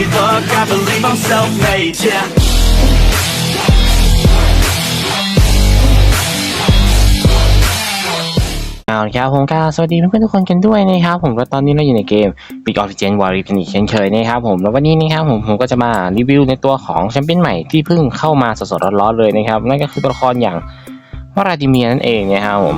any luck, I believe I'm self-made, yeah. เอาละครับผมก็สวัสดีเพื่อนๆทุกคนกันด้วยนะครับผมก็ตอนนี้เราอยู่ในเกม Big of Legends War Rip อีกเช่นเคยนะครับผมแล้ววันนี้นะครับผมผมก็จะมารีวิวในตัวของแชมเปี้ยนใหม่ที่เพิ่งเข้ามาสดๆร้อนๆเลยนะครับนั่นก็คือตัวละครอย่าง วลาดิเมียนั่นเองนะครับผม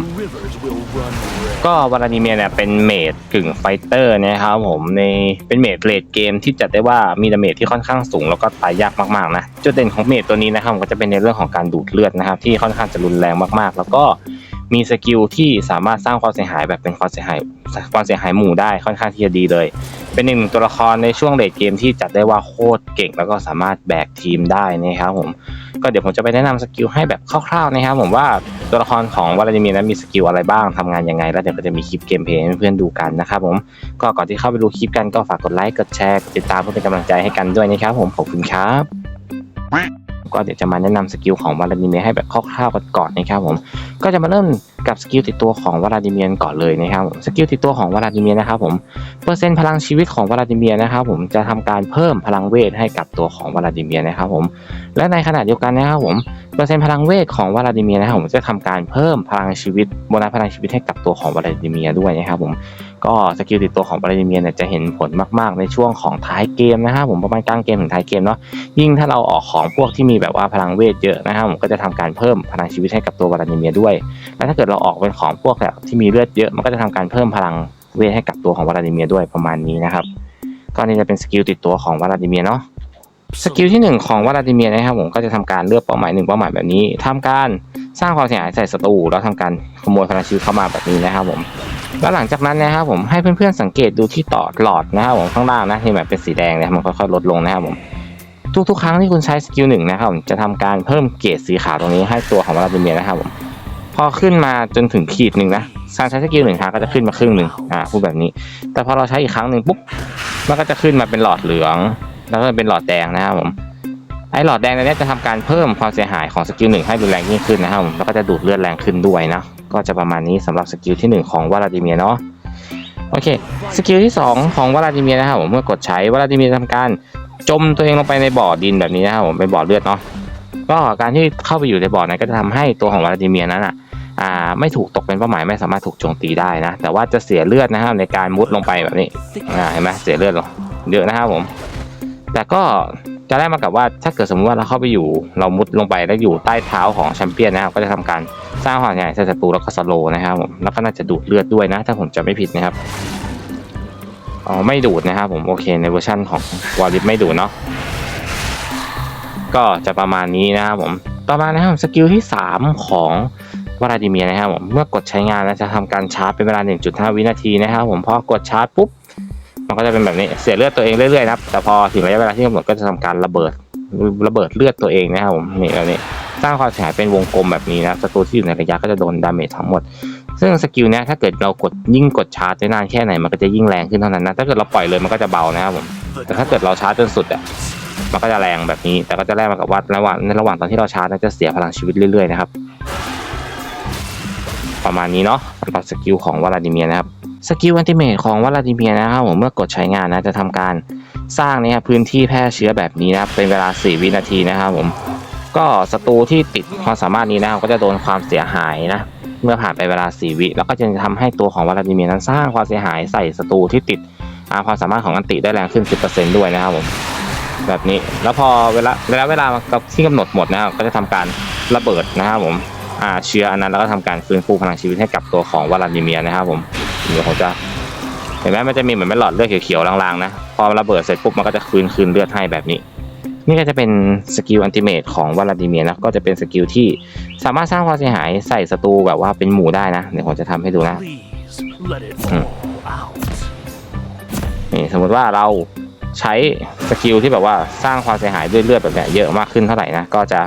ก็วลาดิเมียเนี่ยเป็นเมดกึ่งไฟเตอร์นะครับผมในเป็นเมดเลดเกมที่จัดได้ว่ามีดาเมจที่ค่อนข้างสูงแล้วก็ตายยากมากๆนะจุดเด่นของเมดตัวนี้นะครับก็จะเป็นในเรื่องของการดูดเลือดนะครับ ที่ค่อนข้างจะรุนแรงมากๆ แล้วก็ มีสกิลที่สามารถสร้างความเสียหายแบบเป็นความเสียหายความเสียหายหมู่ได้ค่อนข้างที่จะดีเลย เป็นหนึ่งตัวละครในช่วงเลดเกมที่จัดได้ว่าโคตรเก่ง แล้วก็สามารถแบกทีมได้นะครับผมก็เดี๋ยวผมจะไปแนะนำสกิลให้แบบคร่าวๆนะครับผมว่าตัวละครของวลาดิมีนั้นมีสกิลอะไรบ้างทำงานยังไง แล้วเดี๋ยวก็จะมีคลิปเกมเพลย์ให้เพื่อนดูกันนะครับผมก็ก่อนที่เข้าไปดูคลิปกันก็ฝากกดไลค์กดแชร์กดติดตามเพื่อเป็นกำลังใจให้กันด้วยนะครับผมขอบคุณครับ ก็เดี๋ยวจะมาแนะนำสกิลของวลาดิเมียร์ให้แบบคร่าวๆกันก่อนนะครับผมก็จะมาเริ่ม กับสกิลติดตัวของวลาดิเมียร์ก่อนเลยนะครับสกิลติดตัวของวลาดิเมียร์นะครับผมเปอร์เซ็นต์พลังชีวิตของวลาดิเมียร์นะครับผมจะทำการเพิ่มพลังเวทให้กับตัวของวลาดิเมียร์นะครับผมและในขณะเดียวกันนะครับผมเปอร์เซ็นต์พลังเวทของวลาดิเมียร์นะครับผมจะทำการเพิ่มพลังชีวิตโบนัสพลังชีวิตให้กับตัวของวลาดิเมียด้วยนะครับผมก็สกิลติดตัวของวลาดิเมียเนี่ยจะเห็นผลมาก ๆ ในช่วงของท้ายเกมนะครับผมประมาณกลางเกมถึงท้ายเกมเนาะยิ่งถ้าเราออกของพวกที่มีแบบว่าพลังเวทเยอะนะครับผมก็จะทำการเพิ่มพลังชีวิตให้กับตัววลาดิเมียด้วยแล้วถ้าเกิดเราออกเป็นของพวกแบบที่มีเลือดเยอะมันก็จะทำการเพิ่มพลังเวทให้กับตัวของวลาดิเมียด้วยประมาณนี้นะครับก็นี่จะเป็นสกิลติดตัวของวลาดิเมียเนาะสกิลที่หนึ่งของวลาดิเมียนะครับผมก็จะทำการเลือกเป้าหมายหนึ่งเป้าหมายแบบนี้ทำการสร้างความเสียหายใส่ศัตรูแล้วทำการขโมยพลังชีวิตเข้ามาแบบนี้นะครับผมแล้วหลังจากนั้นนะครับผมให้เพื่อนๆสังเกตดูที่ต่อหลอดนะครับผมข้างล่างนะที่แบบเป็นสีแดงเนี่ยมันค่อยๆลดลงนะครับผมทุกๆ ครั้งที่คุณใช้สกิลหนึ่งนะครับผมจะทำการเพิ่มเกรดสีขาวตรงนี้ให้ตัวของวลาดิเมียนะครับผม พอขึ้นมาจนถึงขีดหนึ่งนะการใช้สกิลหนึ่งครั้งก็จะขึ้นมาครึ่งหนึ่งอ่าพูดแบบนี้ แต่พอเราใช้อีกครั้งหนึ่งปุ๊บมันก็จะขึ้นมาเป็นหลอดเหลือง แล้วก็เป็นหลอดแดงนะครับผมไอ้หลอดแดงตัวนี้จะทำการเพิ่มความเสียหายของสกิลหนึ่งให้รุนแรงยิ่งขึ้นนะครับผมแล้วก็จะดูดเลือดแรงขึ้นด้วยนะก็จะประมาณนี้สำหรับสกิลที่หนึ่งของวลาดิเมียเนาะโอเคสกิลที่ 2 ของวลาดิเมียนะครับผมเมื่อกดใช้วลาดิเมียร์ทำการจมตัวเองลงไปในบ่อดินแบบนี้นะครับผมเป็นบ่อเลือดเนาะก็การที่เข้าไปอยู่ในบ่อนั้นก็จะทำให้ตัวของวลาดิเมียนั้นอะ อ่าไม่ถูกตกเป็นเป้าหมายไม่สามารถถูกโจมตีได้นะ แต่ว่าจะเสียเลือดนะครับในการมุดลงไปแบบนี้อ่าเห็นไหมเสียเลือดลงเยอะนะครับผม แต่ก็จะได้มากับว่าถ้าเกิดสมมติว่าเราเข้าไปอยู่เรามุดลงไปแล้วอยู่ใต้เท้าของแชมเปี้ยนนะครับ ก็จะทำการสร้างความเสียหายใส่ศัตรูแล้วก็สโลนะครับผมแล้วก็น่าจะดูดเลือดด้วยนะ ถ้าผมจำไม่ผิดนะครับอ๋อไม่ดูดนะครับผมโอเคในเวอร์ชันของวอลลิฟไม่ดูดเนาะก็จะประมาณนี้นะครับผม ต่อมานะครับสกิลที่ 3 ของ วลาดิเมียนะครับผมเมื่อกดใช้งานแล้วจะทำการชาร์จเป็นเวลา 1.5 วินาทีนะครับผมพอกดชาร์จปุ๊บมันก็จะเป็นแบบนี้เสียเลือดตัวเองเรื่อยๆนะครับแต่พอถึงระยะเวลาที่กำหนดก็จะทำการระเบิดระเบิดเลือดตัวเองนะครับผมนี่แบบนี้สร้างความเสียหายเป็นวงกลมแบบนี้นะศัตรูที่อยู่ในระยะก็จะโดนดาเมจทั้งหมด ซึ่งสกิลนี้ถ้าเกิดเรากดยิ่งกดชาร์จได้นานแค่ไหนมันก็จะยิ่งแรงขึ้นเท่านั้นนะถ้าเกิดเราปล่อยเลยมันก็จะเบานะครับผมแต่ถ้าเกิดเราชาร์จจนสุดอะมันก็จะแรงแบบนี้ แต่ก็จะแรงมากับว่าระหว่างในระหว่างตอนที่เราชาร์จจะเสียพลังชีวิตเรื่อยๆนะครับ ประมาณนี้เนาะสำหรับสกิลของวลาดิเมียนะครับสกิลอันติเมทของวลาดิเมียนะครับผมเมื่อกดใช้งานนะจะทำการสร้างเนี่ยพื้นที่แพร่เชื้อแบบนี้นะครับเป็นเวลา 4 วินาทีนะครับผมก็ศัตรูที่ติดความสามารถนี้นะครับก็จะโดนความเสียหายนะเมื่อผ่านไปเวลา 4 วิแล้วก็จะทำให้ตัวของวลาดิเมียนั้นสร้างความเสียหายใส่ศัตรูที่ติดอาความสามารถของอันติได้แรงขึ้น 10%ด้วยนะครับผมแบบนี้แล้วพอเวลาเวลาเวลาที่กำหนดหมดนะครับก็จะทำการระเบิดนะครับผม เชื้ออันนั้นแล้วก็ทำการฟื้นฟูพลังชีวิตให้กับตัวของวลาดิเมียร์นะครับผมเดี๋ยวผมจะเห็นไหมมันจะมีเหมือนเป็นหลอดเลือดเขียวๆลางๆนะพอระเบิดเสร็จปุ๊บมันก็จะคืนคืนเลือดให้แบบนี้ นี่ก็จะเป็นสกิลอันติเมตของวลาดิเมียร์นะก็จะเป็นสกิลที่สามารถสร้างความเสียหายใส่ศัตรูแบบว่าเป็นหมู่ได้นะเดี๋ยวผมจะทำให้ดูนะ Please let it fall out. นี่สมมติว่าเราใช้สกิลที่แบบว่าสร้างความเสียหายด้วยเลือดแบบเนี้ยเยอะมากขึ้นเท่าไหร่นะก็จะ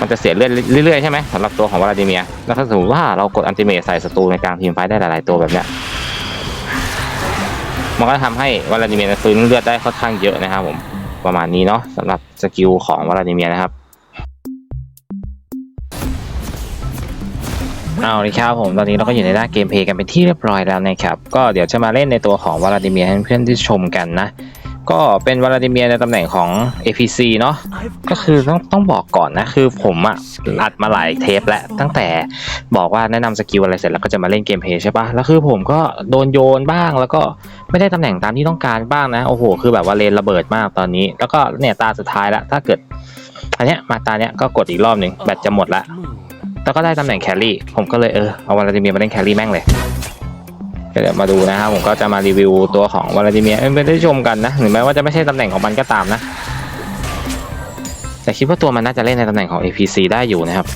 มันจะเสียเลือดเรื่อยๆใช่ไหมสำหรับตัวของวลาดิเมียแล้วถ้าสมมติว่าเรากดอันติเมตใส่ศัตรูในกลางทีมไฟได้หลายๆตัวแบบเนี้ยมันก็ทำให้วลาดิเมียฟื้นเลือดได้ค่อนข้างเยอะนะครับผมประมาณนี้เนาะสำหรับสกิลของวลาดิเมียนะครับเอาเลยครับผมตอนนี้เราก็อยู่ในด้านเกมเพลย์กันเป็นที่เรียบร้อยแล้วนะครับ ก็เดี๋ยวจะมาเล่นในตัวของวลาดิเมียให้เพื่อนที่ชมกันนะ ก็เป็นวลาดิเมียในตำแหน่งของ APC เนาะก็คือต้องต้องบอกก่อนนะ คือผมอะอัดมาหลายเทปแล้วตั้งแต่บอกว่าแนะนำสกิลอะไรเสร็จแล้วก็จะมาเล่นเกมเพย์ใช่ปะแล้วคือผมก็โดนโยนบ้างแล้วก็ไม่ได้ตำแหน่งตามที่ต้องการบ้างนะ โอ้โห คือแบบว่าเลนระเบิดมากตอนนี้ แล้วก็เนี่ยตาสุดท้ายล้วถ้าเกิดอันเนี้ยมาตาเนี้ยก็กดอีกรอบหนึ่งแบตจะหมดละแล้วก็ได้ตำแหน่งแครี่ผมก็เลยเออเอาวลาดิเมียมาเล่นแครี่แม่งเลย เดี๋ยวมาดูนะครับผมก็จะมารีวิวตัวของวลาดิเมียร์เอ้ยไม่ได้ชมกันนะถึงแม้ว่าจะไม่ใช่ตำแหน่งของมันก็ตามนะ แต่คิดว่าตัวมันน่าจะเล่นในตำแหน่งของ APC ได้อยู่นะครับ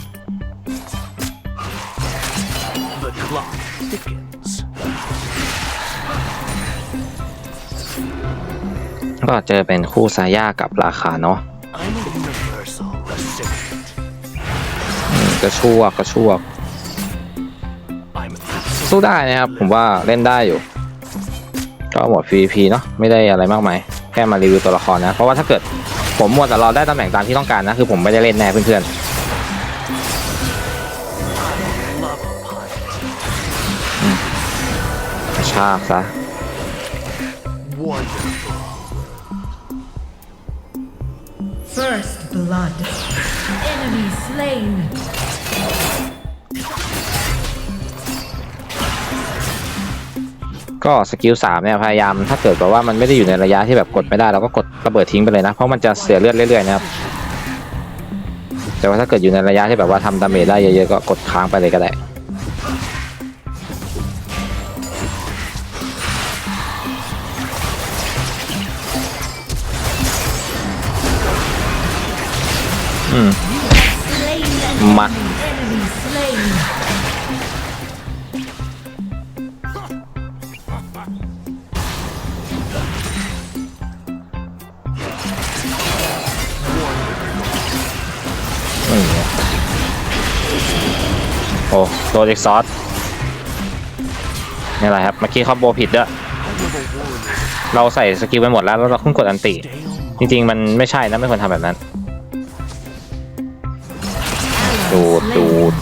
The clock thickens. ก็เจอเป็นคู่ซาย่ากับราคาเนาะ I'm a universal recipient. อืมกระชวกกระชวก I'm สู้ได้นะครับ ผมว่าเล่นได้อยู่ ก็หมด PVP เนาะไม่ได้อะไรมากมายแค่มารีวิวตัวละครนะ เพราะว่าถ้าเกิดผมมัวแต่รอได้ตำแหน่งตามที่ต้องการนะ คือผมไม่ได้เล่นแน่เพื่อนๆชากซะ ก็สกิลสามเนี่ยพยายามถ้าเกิดแบบว่ามันไม่ได้อยู่ในระยะที่แบบกดไม่ได้เราก็กดระเบิดทิ้งไปเลยนะ เพราะมันจะเสียเลือดเรื่อยๆนะครับแต่ว่าถ้าเกิดอยู่ในระยะที่แบบว่าทำดาเมจได้เยอะๆก็กดค้างไปเลยก็ได้อืม Slain an โอ้โดนเอ็กซอสนี่อะไรครับเมื่อกี้คอมโบผิดด้วยเราใส่สกิลไปหมดแล้วแล้วเราเพิ่งกดอันติ จริงๆ มันไม่ใช่นะไม่ควรทำแบบนั้นดูดดูด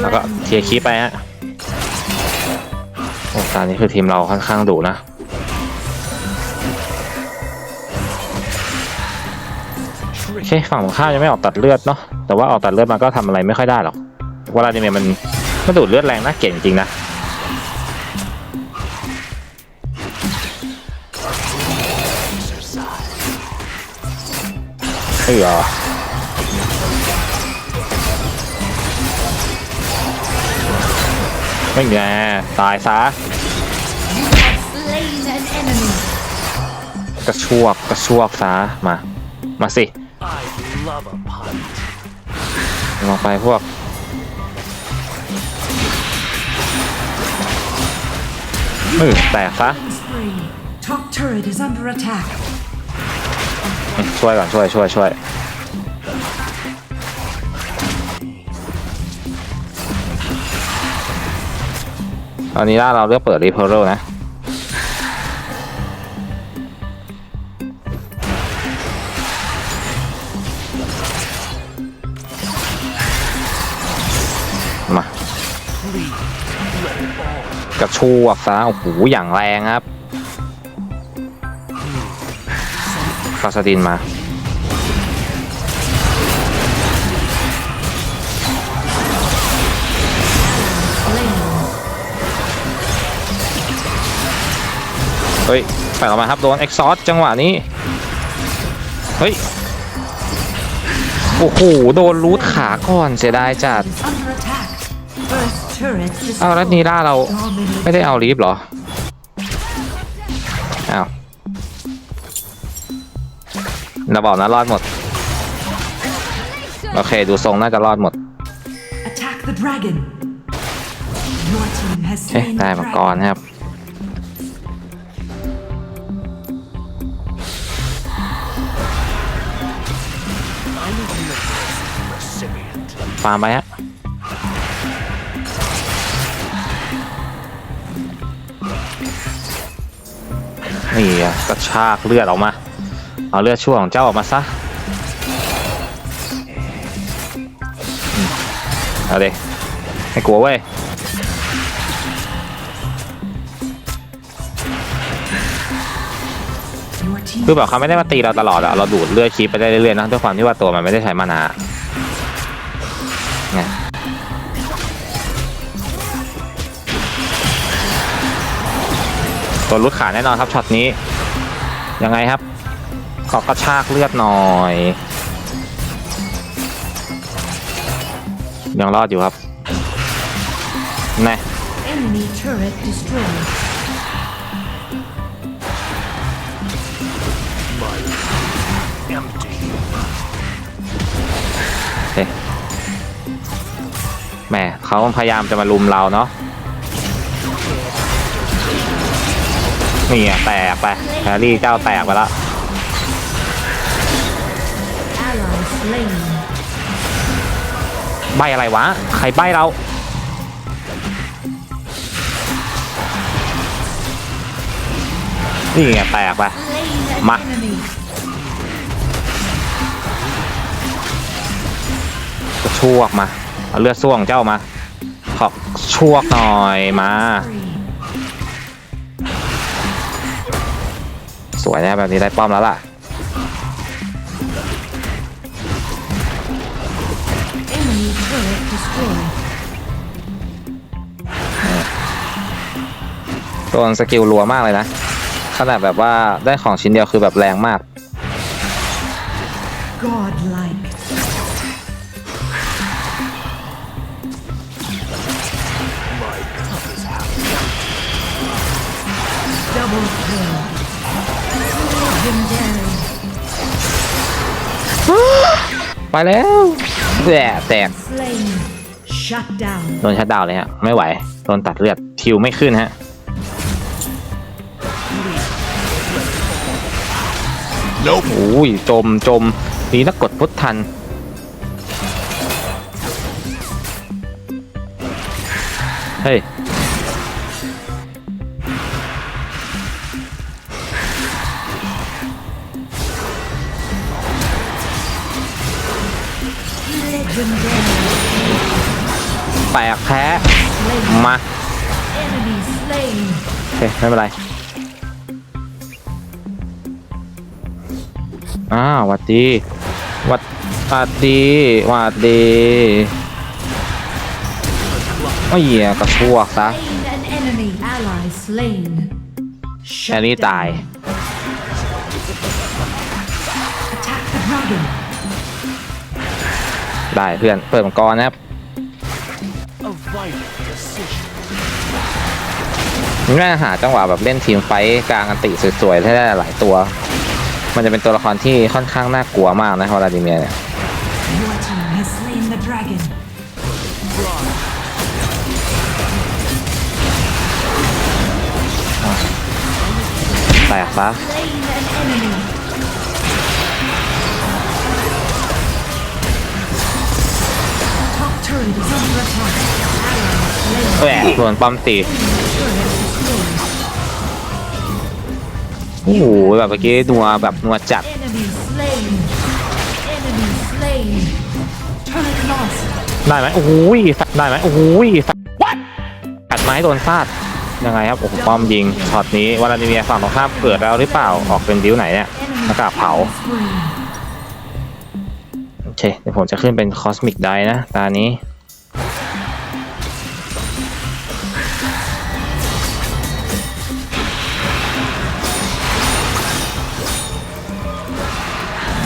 แล้วก็เทียร์คีปไปฮะโอ้ตอนนี้คือทีมเราค่อนข้างดุนะ อเคฝั่งตรงข้ายังไม่ออกตัดเลือดเนาะแต่ว่าออกตัดเลือดมันก็ทำอะไรไม่ค่อยได้หรอกเวลาดิเมียมันมันดูดเลือดแรงนะเก่งจริงนะเออไม่ไงตายซะกระชวกกระชวกซะมา มาสิ I love a pint. ลงไปพวกเออแตกซะ Spree. Top turret is under attack. ช่วยก่อนช่วยช่วยช่วยตอนนี้ล่าเราเลือกเปิดรีเพอร์นะ กระชวกซะโอ้โหอย่างแรงครับคาสตินมาเฮ้ยไปออกมาครับ โดนเอ็กซอสจังหวะนี้ เฮ้ย โอ้โห โดนรูทขาก่อนเสียดายจัด เอาแล้วนี destroyed. ล่าเรา Dominate. ไม่ได้เอาลีฟเหรออ้าวเราบอกนะรอดหมด โอเค ดูทรงน่าจะรอดหมด Attack the dragon. Your team has โอเค slain ได้ the มังกร dragon. นะครับ I'm a universal recipient. ฟาร์มไปฮะ นี่กระชากเลือดออกมา เอาเลือดชั่วของเจ้าออกมาซะเอาเดไม่กลัวเว้ยคือแบบเขาไม่ได้มาตีเราตลอดอะเราดูดเลือดคีปไปได้เรื่อยๆนะด้วยความที่ว่าตัวมันไม่ได้ใช้มานา ตัวรุดขาแน่นอนครับช็อตนี้ ยังไงครับ ขอกระชากเลือดหน่อย ยังรอดอยู่ครับแน่ enemy turret destroyed. Empty. เอ๊ะแหมเขาพยายามจะมาลุมเราเนาะ นี่อะแตกไปแฮร์รี่เจ้าแตกไปแล้วใบอะไรวะ ใครใบเรานี่ไงแตกไป Slain an Ma- enemy. ก็ชวกมา เอาเลือดส่วงเจ้ามา ขอชวกหน่อยมา สวยนะแบบนี้ได้ป้อมแล้วล่ะโดนสกิลรัวมากเลยนะขนาดแบบว่าได้ของชิ้นเดียวคือแบบแรงมาก Godlike. ไปแล้วแหละแตก Slain. Shut down. โดนชัดดาวน์เลยฮะ ไม่ไหว โดนตัดเลือดทิวไม่ขึ้นฮะ Nope. โอ้ยจมจมดีนักกดพุททัน เฮ้ย แตกแพ้มาโอเคไม่เป็นไรอ้าววัดดีวัดวัดดีวัดดีโอ้ยเหี้ยกระชวกซะ Slain an enemy. Ally slain. แค่นี้ตายได้เพื่อนเปิดมังกรนะครับ ง่ายหาจังหวะแบบเล่นทีมไฟท์กลางอันติสวยๆให้ได้หลายตัว มันจะเป็นตัวละครที่ค่อนข้างน่ากลัวมากนะวลาดิเมียร์เนี่ย Your team has slain the dragon. แตกซะ Slain an enemy. แหวกส่วนป้อมตีโอ้โหแบบเมื่อกี้นัวแบบนัวจัดได้ไหมโอ้โหได้ไหมโอ้โหกัดไม้โดนฟาดยังไงครับโอ้โหป้อมยิงช็อตนี้วลาดิเมียฝั่งตรงข้ามเปิดแล้วหรือเปล่าออกเป็นบิวไหนเนี่ย Enemy หน้ากากเผา อเคเดี๋ยวผมจะขึ้นเป็นคอสมิกไดนะ ตานี้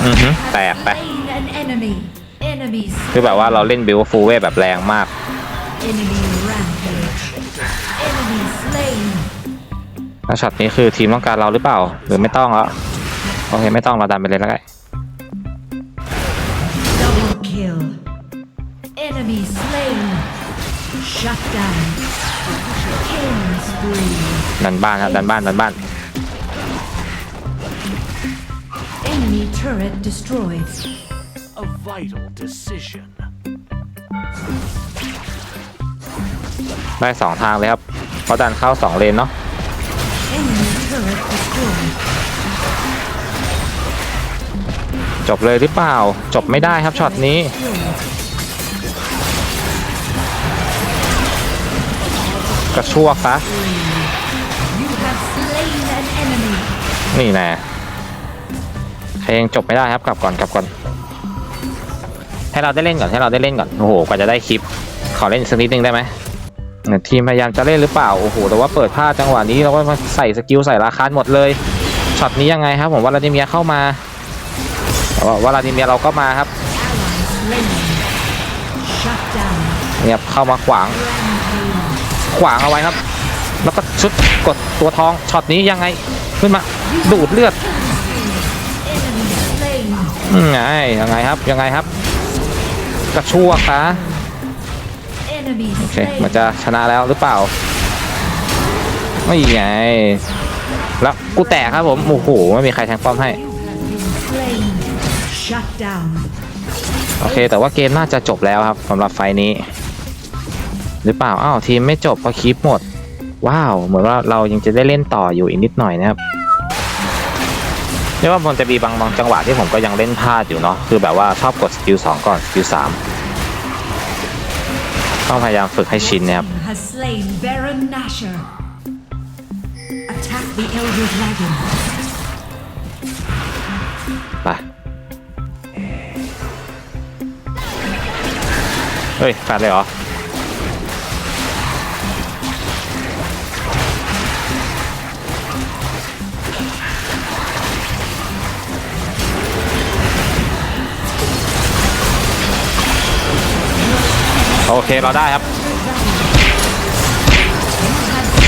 อือฮึแตกไป Slain an enemy. Enemy คือแบบว่าเราเล่นบิวฟูเวแบบแรงมาก Enemy rampage. Enemy slain. แล้วช็อตนี้คือทีมต้องการเราหรือเปล่า หรือไม่ต้องแล้วโอเค ไม่ต้องเราดันไปเลยแล้วกัน Enemy slain. Shut down. Killing spree. ดันบ้านครับดันบ้านดันบ้าน Enemy turret destroyed. A vital decision. ได้สองทางเลยครับเพราะดันเข้าสองเลนเนาะ Enemy turret destroyed. จบเลยหรือเปล่า จบไม่ได้ครับช็อตนี้ Killed. กระชวกซะนี่แน่ใครยังจบไม่ได้ครับกลับก่อนกลับก่อน ให้เราได้เล่นก่อนให้เราได้เล่นก่อนโอ้โหกว่าจะได้คลิป ขอเล่นสักนิดนึงได้ไหมเนี่ยทีมพยายามจะเล่นหรือเปล่าโอ้โหแต่ว่าเปิดพลาดจังหวะนี้เราก็มาใส่สกิลใส่ราคาหมดเลยช็อตนี้ยังไงครับผมวลาดิเมียเข้ามาว่าลาดิเมียเราก็มาครับเนี่ยเข้ามาขวาง ขวางเอาไว้ครับ แล้วก็ชุดกดตัวทองช็อตนี้ยังไงขึ้นมาดูดเลือด Enemy slain. อืมไงยังไงครับยังไงครับ กระชวกซะ Enemy โอเค slain. มันจะชนะแล้วหรือเปล่า ไม่ไงแล้วกูแตกครับผมโอ้โหไม่มีใครแทงป้อมให้ You have been slain. Shut down. โอเค แต่ว่าเกมน่าจะจบแล้วครับสำหรับไฟล์นี้ หรือเปล่า อ้าวทีมไม่จบเพราะคลิปหมด ว้าว เหมือนว่าเรายังจะได้เล่นต่ออยู่อีกนิดหน่อยนะครับเรียกว่ามันจะมีบางบางจังหวะที่ผมก็ยังเล่นพลาดอยู่เนาะคือแบบว่าชอบกดสกิลสองก่อนสกิลสามต้องพยายามฝึกให้ชินนะครับ Has slain Baron Nashor. Attack the Elder Dragon. ไปเฮ้ยแฟนเลยเหรอ โอเคเราได้ครับ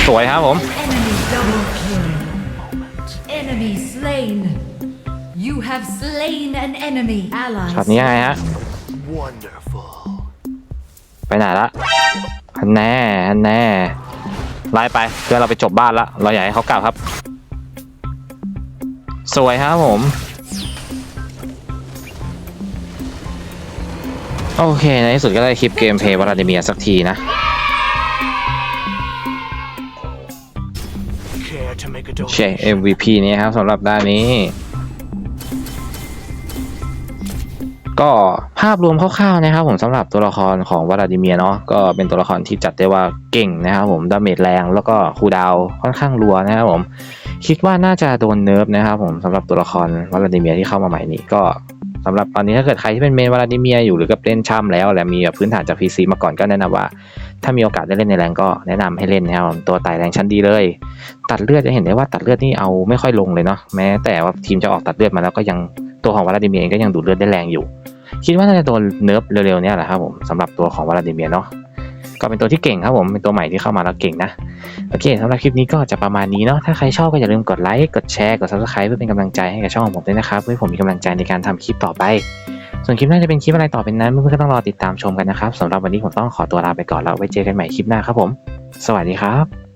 สวยครับผม Enemy double kill. Enemy slain. You have slain an enemy ally. ช็อตนี้ยังไงฮะ Wonderful. ไปไหนละอันแน่อันแน่ไล่ไปเพื่อเราไปจบบ้านละเราอยากให้เขากลับครับ สวยครับผม โอเค ในที่สุดก็ได้คลิปเกมเพลย์วลาดิเมียร์สักทีนะ Care to make a เช่ donation? MVP นี้ครับสำหรับด้านนี้ ก็ภาพรวมคร่าวๆนะครับผมสำหรับตัวละครของวลาดิเมียร์เนาะก็เป็นตัวละครที่จัดได้ว่าเก่งนะครับผมดาเมจแรงแล้วก็คูลดาวน์ค่อนข้างรัวนะครับผม คิดว่าน่าจะโดนเนิร์ฟนะครับผมสำหรับตัวละครวลาดิเมียร์ที่เข้ามาใหม่นี้ก็ สำหรับตอนนี้ถ้าเกิดใครที่เป็นเมนวลาดิเมียร์อยู่หรือกับเล่นช่ำแล้วและมีแบบพื้นฐานจาก PC มาก่อนก็แนะนำว่า ถ้ามีโอกาสได้เล่นในแรงก็แนะนำให้เล่นนะครับผมตัวไต่แรงชั้นดีเลย ตัดเลือดจะเห็นได้ว่าตัดเลือดนี่เอาไม่ค่อยลงเลยเนาะแม้แต่ว่าทีมจะออกตัดเลือดมาแล้วก็ยังตัวของวลาดิเมียร์เองก็ยังดูดเลือดได้แรงอยู่ คิดว่าน่าจะโดนเนิร์ฟเร็วๆเนี่ยแหละครับผมสำหรับตัวของวลาดิเมียร์เนาะก็เป็นตัวที่เก่งครับผมเป็นตัวใหม่ที่เข้ามาแล้วเก่งนะ โอเคสำหรับคลิปนี้ก็จะประมาณนี้เนาะถ้าใครชอบก็อย่าลืมกดไลค์กดแชร์กด subscribe เพื่อเป็นกำลังใจให้กับช่องของผมด้วยนะครับเพื่อให้ผมมีกำลังใจในการทำคลิปต่อไป ส่วนคลิปหน้าจะเป็นคลิปอะไรต่อเป็นนั้นเพื่อนๆก็ต้องรอติดตามชมกันนะครับสำหรับวันนี้ผมต้องขอตัวลาไปก่อนแล้วไว้เจอกันใหม่คลิปหน้าครับผม สวัสดีครับ